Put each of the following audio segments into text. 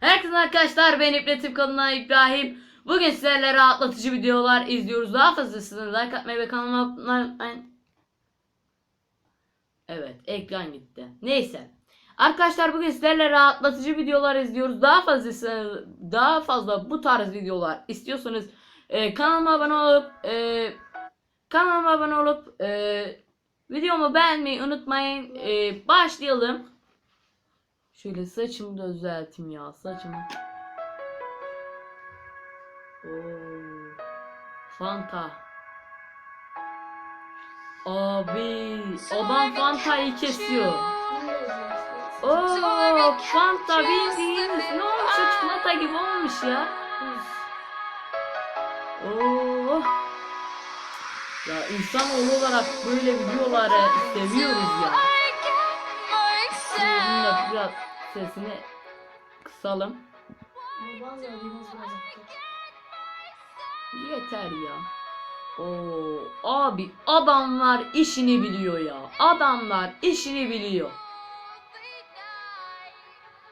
Herkese arkadaşlar ben İbretim kanalına İbrahim. Bugün sizlerle rahatlatıcı videolar izliyoruz. Daha fazlasını like atmayı ve kanalıma... Evet ekran gitti. Neyse. Arkadaşlar bugün sizlerle rahatlatıcı videolar izliyoruz. Daha fazlası daha fazla bu tarz videolar istiyorsanız e, kanalıma abone olup e, kanalıma abone olup e, videomu beğenmeyi unutmayın. E, başlayalım. Şöyle saçımı da düzelteyim ya saçımı. Oo. Fanta. Abi adam Fanta'yı kesiyor. Oo Fanta bildiğiniz ne olmuş o çikolata gibi olmuş ya. Oo. Ya insanoğlu olarak böyle videoları seviyoruz ya. Şimdi biraz sesini kısalım. Yeter ya. Oo, abi adamlar işini biliyor ya. Adamlar işini biliyor.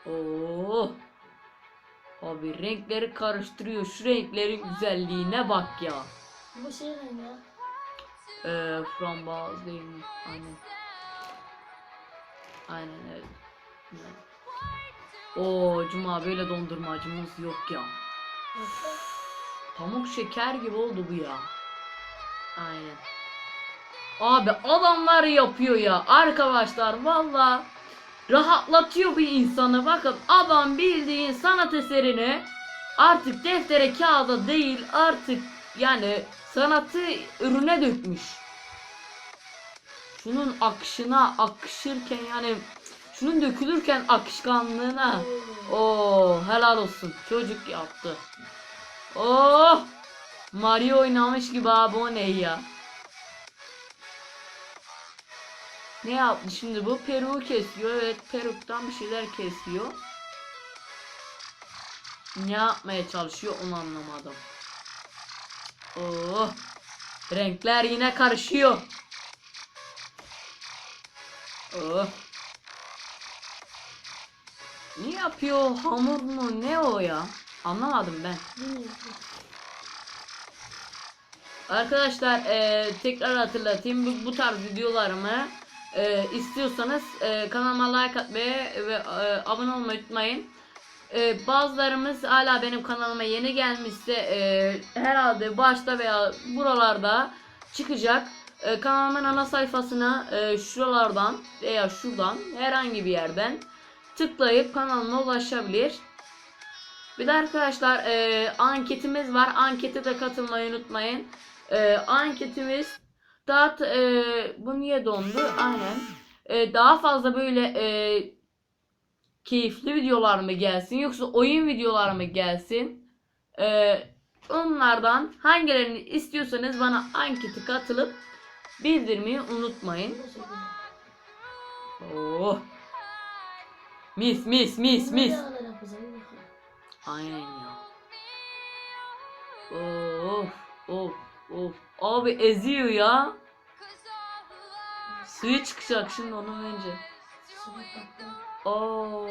Oo. Abi renkleri karıştırıyor. Şu renklerin güzelliğine bak ya. Bu şey ne ya? Ee, frambuaz değil mi? Aynen. Aynen evet. Evet. Oo Cuma böyle dondurmacımız yok ya. Pamuk şeker gibi oldu bu ya. Aynen. Abi adamlar yapıyor ya. Arkadaşlar valla rahatlatıyor bir insanı. Bakın adam bildiğin sanat eserini artık deftere kağıda değil artık yani sanatı ürüne dökmüş. Şunun akışına akışırken yani şunun dökülürken akışkanlığına Oo helal olsun. Çocuk yaptı. Oh! Mario oynamış gibi abi o ne ya? Ne yaptı şimdi bu? Peruğu kesiyor. Evet peruktan bir şeyler kesiyor. Ne yapmaya çalışıyor onu anlamadım. Oh! Renkler yine karışıyor. Oh! Ne yapıyor? Hamur mu? Ne o ya? Anlamadım ben. Arkadaşlar eee, tekrar hatırlatayım bu, bu tarz videolarımı eee, istiyorsanız eee, kanalıma like atmayı ve eee, abone olmayı unutmayın. Eee, bazılarımız hala benim kanalıma yeni gelmişse eee, herhalde başta veya buralarda çıkacak. Eee, kanalımın ana sayfasına eee, şuralardan veya şuradan herhangi bir yerden tıklayıp kanalıma ulaşabilir. Bir de arkadaşlar eee, anketimiz var. Ankete de katılmayı unutmayın. Eee, anketimiz daha eee, bu niye dondu? Aynen. Eee, daha fazla böyle eee, keyifli videolar mı gelsin yoksa oyun videolar mı gelsin? Eee, onlardan hangilerini istiyorsanız bana ankete katılıp bildirmeyi unutmayın. Oh. Mis mis mis mis. Aynen ya. Of of of. Abi eziyor ya. Suyu çıkacak şimdi onun önce. Oo.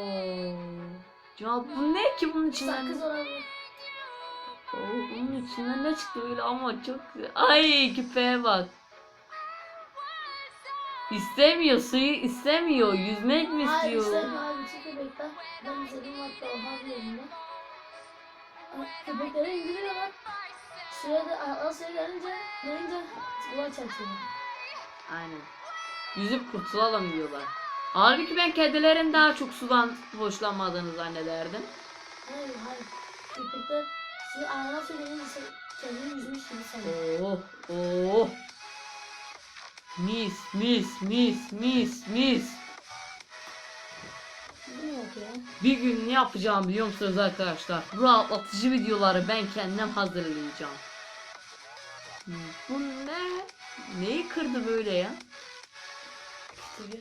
Ya bu ne ki bunun içinden? Sakız olabilir. Oo, bunun içinden ne çıktı böyle ama çok güzel. Ay küpeye bak. İstemiyor suyu istemiyor. Yüzmek mi Hayır istiyor? istemiyor çünkü köpekler. Ben izledim hatta o harbi yerinde. Köpeklere indiriyorlar. Suya da az suya gelince gelince kulaç açıyor. Aynen. Yüzüp kurtulalım diyorlar. Halbuki ben kedilerin daha çok sudan hoşlanmadığını zannederdim. Hayır hayır. Köpekler suya ayağına suya gelince kendini yüzmüş gibi sanıyor. Oh oh. Mis mis mis mis mis. Ne? Bir gün ne yapacağım biliyor musunuz arkadaşlar? Rahatlatıcı videoları ben kendim hazırlayacağım. Bu ne? Neyi kırdı böyle ya? Kütüğü.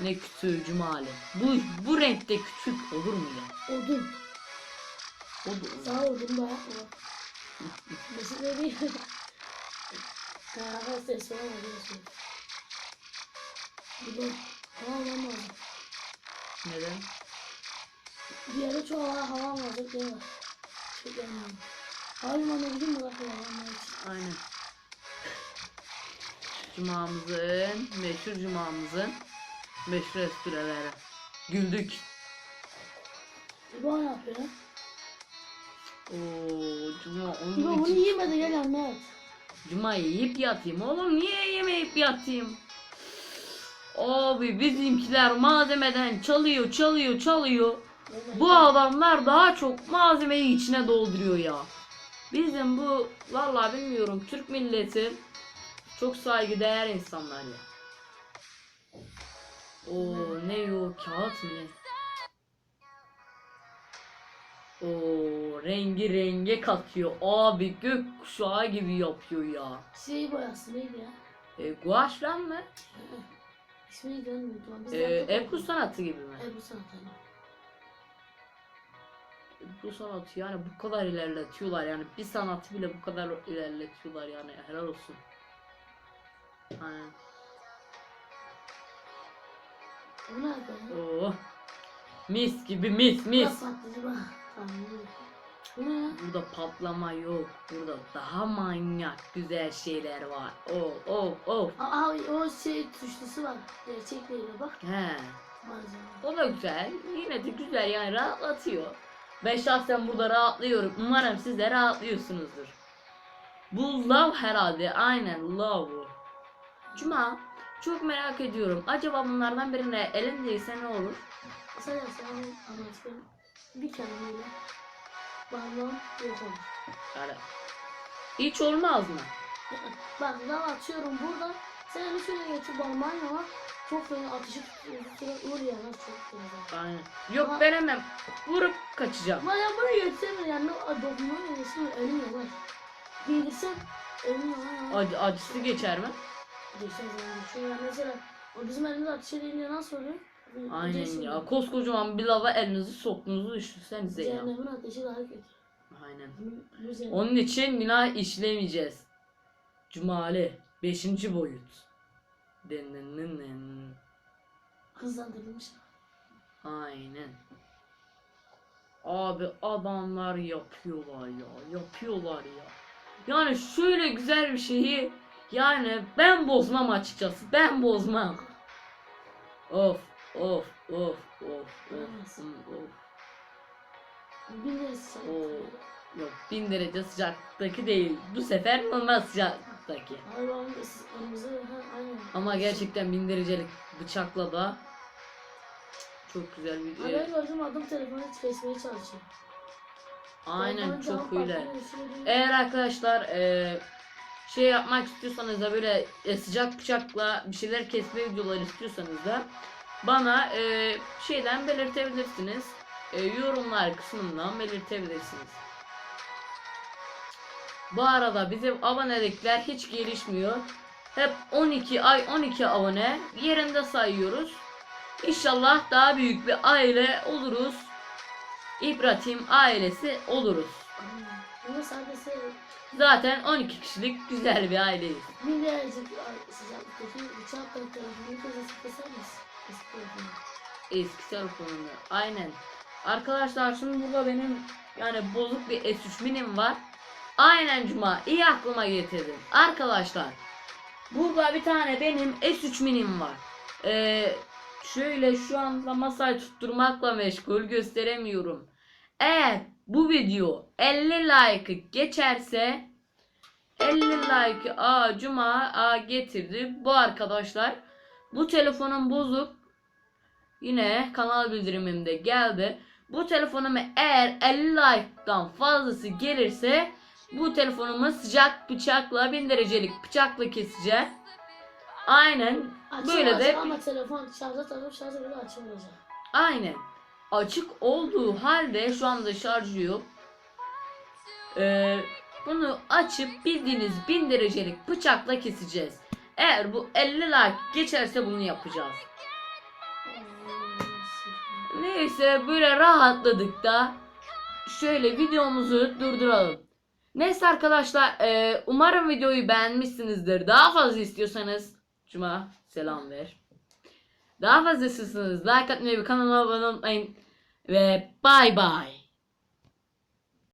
Ne küçüğü cumali. Bu bu renkte küçük olur mu ya? Odun. O da Sağ odun da yapma. Mesela değil. Kayağa ses falan oluyorsun. Bu da tamam lazım. Neden? Yere çok hava, almadık var. Çok yanmıyor. Havalimanına gideyim mi bakın hava için. Aynen. Cumamızın, meşhur cumamızın meşhur esprileri. Güldük. İbo ne yapıyor? Oo, cuma İbo onun bunu için. yemedi gel Ahmet. Cuma yiyip yatayım. Oğlum niye yemeyip yatayım? Abi bizimkiler malzemeden çalıyor, çalıyor, çalıyor. Bu adamlar daha çok malzemeyi içine dolduruyor ya. Bizim bu vallahi bilmiyorum Türk milleti çok saygıdeğer insanlar ya. O ne o kağıt mı ne? O rengi renge katıyor. Abi gök kuşağı gibi yapıyor ya. Şey boyası neydi ya? E, guaş lan mı? İsmi neydi onu unuttum. Biz E, de yaptık Ebru sanatı gibi mi? Ebru sanatı. Bu sanatı yani bu kadar ilerletiyorlar yani bir sanatı bile bu kadar ilerletiyorlar yani helal olsun. Aynen. Bu ne yapıyor? Oo. Mis gibi mis mis. Nasıl patlıcı bak. Tamam? Burada patlama yok. Burada daha manyak güzel şeyler var. Oh oh oh. Aa o şey tuşlusu var. Gerçek değil o, bak. He. Malzeme. O da güzel. Yine de güzel yani rahatlatıyor. Ben şahsen burada rahatlıyorum. Umarım siz de rahatlıyorsunuzdur. Bu love herhalde. Aynen love. Cuma. Çok merak ediyorum. Acaba bunlardan birine elin değse ne olur? Mesela sana anlatıyorum. Bir kelimeyle. Bağlam yok. Yani hiç olmaz mı? Bak ben atıyorum burada. Sen şöyle getir bağlamayla ama çok fena atışı tutuyorsun. Sonra uğur yanar çok fena. Aynen. Yok ben hemen vurup kaçacağım. Ama ya buraya götürsene yani dokunma yemesin ölüm yanar. Bilirsen ölüm yanar. Acı, acısı geçer mi? Geçiyor. Yani mesela o bizim elimizde ateş edince nasıl oluyor? Aynen ya. Koskocaman bir lava elinizi soktuğunuzu düşünsenize ya. Cehennemin ateşi daha kötü. Aynen. Onun için günah işlemeyeceğiz. Cumali 5. boyut. Hızlandırılmış. Aynen. Abi adamlar yapıyorlar ya. Yapıyorlar ya. Yani şöyle güzel bir şeyi yani ben bozmam açıkçası. Ben bozmam. Of of of of of of. Biliriz. Oo. Yok 1000 derece sıcaktaki değil. Bu sefer normal sıcaktaki. Ha aynen. Ama gerçekten 1000 derecelik bıçakla da çok güzel bir Ha, ben gördüm adam telefonu kesmeye çalışıyor. Aynen çok değil. Eğer arkadaşlar e, şey yapmak istiyorsanız da böyle e, sıcak bıçakla bir şeyler kesme videoları istiyorsanız da bana e, şeyden belirtebilirsiniz. E, yorumlar kısmından belirtebilirsiniz. Bu arada bizim abonelikler hiç gelişmiyor. Hep 12 ay 12 abone yerinde sayıyoruz. İnşallah daha büyük bir aile oluruz. İbrahim ailesi oluruz. Zaten 12 kişilik güzel bir aileyiz. bir derecik sıcaklıktaki bıçak telefonu kesip keser misin? Eski telefonu. Eski telefonumda. Aynen. Arkadaşlar şimdi burada benim yani bozuk bir S3 minim var. Aynen Cuma. iyi aklıma getirdin. Arkadaşlar. Burada bir tane benim S3 minim var. Ee, şöyle şu anda masayı tutturmakla meşgul gösteremiyorum. Eğer bu video 50 like geçerse 50 like a Cuma a getirdi. Bu arkadaşlar bu telefonun bozuk Yine kanal bildirimimde geldi. Bu telefonuma eğer 50 like'dan fazlası gelirse bu telefonumu sıcak bıçakla 1000 derecelik bıçakla keseceğim. Aynen Açık böyle de Ama telefon şarja takıp şarja böyle açık olacak. aynen açık olduğu halde şu anda şarjı yok. Ee, bunu açıp bildiğiniz 1000 derecelik bıçakla keseceğiz. Eğer bu 50 like geçerse bunu yapacağız. Neyse böyle rahatladık da şöyle videomuzu durduralım. Neyse arkadaşlar e, umarım videoyu beğenmişsinizdir. Daha fazla istiyorsanız Cuma selam ver. Daha fazla istiyorsanız like atmayı ve kanalıma abone olmayı ve bay bay.